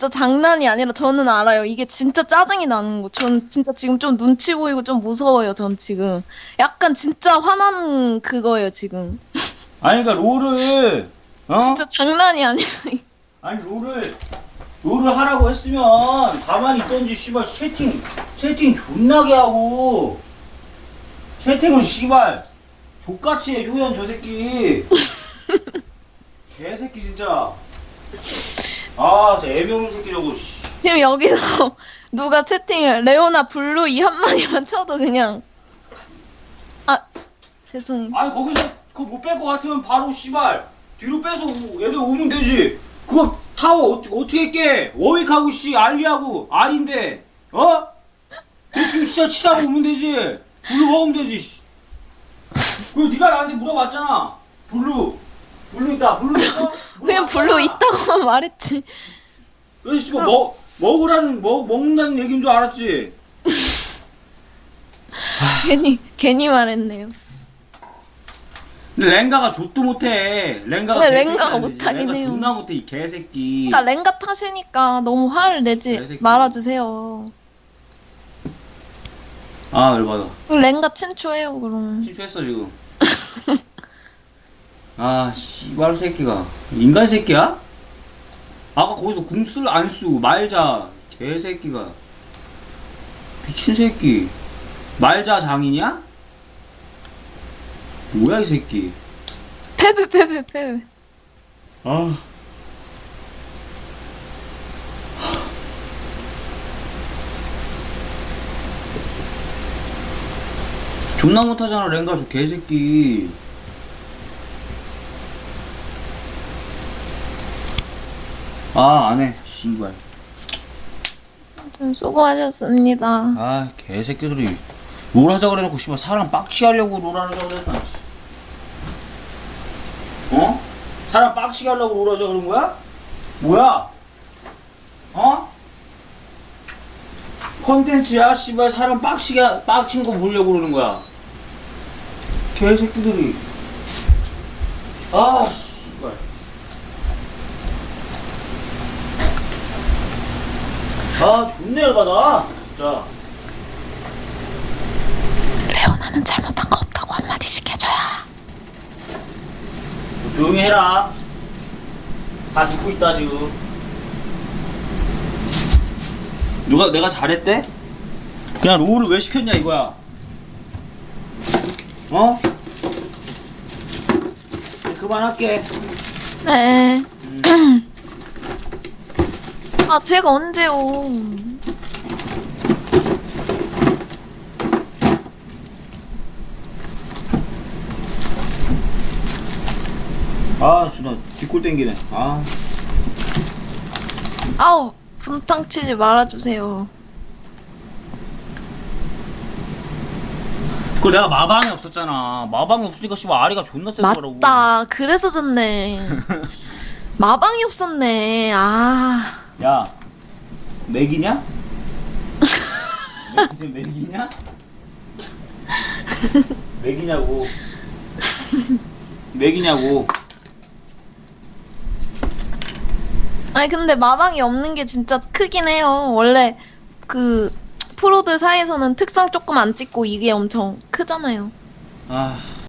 진짜 장난이 아니라 저는 알아요. 이게 진짜 짜증이 나는 거. 전 진짜 지금 좀 눈치 보이고 좀 무서워요. 전 지금 약간 진짜 화난 그거예요. 지금 아니 그러니까 롤을 어? 진짜 장난이 아니라 아니 롤을 롤을 하라고 했으면 가만히 있던지 씨발 채팅 채팅 존나게 하고 채팅은 씨발 족같이 해 효연 저 새끼 개새끼 진짜 아 진짜 애병 새끼 저거 씨. 지금 여기서 누가 채팅을 레오나 블루 이 한마디만 쳐도 그냥 아 죄송해요. 아니 거기서 그거 못 뺄 것 같으면 바로 씨발 뒤로 빼서 오- 애들 오면 되지 그거 타워 어떻게 어떻게 깨 워윅하고 씨 알리하고 알인데 어? 대충 진짜 치다가 오면 되지 블루 먹으면 되지 씨. 그리고 네가 나한테 물어봤잖아 블루 블루 있다 블루 있어? 그냥 블루 있다고만 말했지. 그래서 씨발 먹 먹으라는 먹 먹는다는 얘기인 줄 알았지 괜히 괜히 말했네요. 근데 랭가가 좆도 못해 랭가가 근데 개새끼 랭가가 안 되지. 못하긴 랭가 해요. 존나 못해 이 개새끼 그러니까 랭가 타시니까 너무 화를 내지 개새끼. 말아주세요. 아 열받아 랭가 친추해요 그럼. 침투했어 지금. 아 씨발 새끼가 인간 새끼야? 아까 거기서 궁쓸 안 쓰고 말자 개새끼가 미친 새끼 말자 장이냐? 뭐야 이 새끼? 패배 패배 패배. 아. 존나 못하잖아 랭가 저 개새끼 아 안 해 씨발 좀 수고하셨습니다. 아 개새끼들이 롤 하자 그래놓고 씨발 사람 빡치게 하려고 롤 하자 그랬다 씨. 어? 사람 빡치게 하려고 롤 하자 그런 거야? 뭐야? 어? 컨텐츠야 씨발 사람 빡치게 빡친 거 보려고 그러는 거야 개새끼들이 아 씨발 아 존나 열받아 진짜 레오나는 잘못한 거 없다고 한마디씩 해줘야. 너 조용히 해라. 다 듣고 있다 지금. 누가 내가 잘했대? 그냥 롤을 왜 시켰냐 이거야. 어? 그만할게. 네. 아 제가 언제요? 아, 진짜 뒷골 땡기네. 아, 아우 분탕 치지 말아주세요. 그거 내가 마방이 없었잖아. 마방이 없으니까 씨발 아리가 존나 센 거라고. 맞다. 그래서 졌네. 마방이 없었네. 아. 야, 맥이냐? 맥 지금 맥이냐? 맥이냐고. 맥이냐고. 아니 근데 마방이 없는 게 진짜 크긴 해요. 원래 그 프로들 사이에서는 특성 조금 안 찍고 이게 엄청 크잖아요. 아,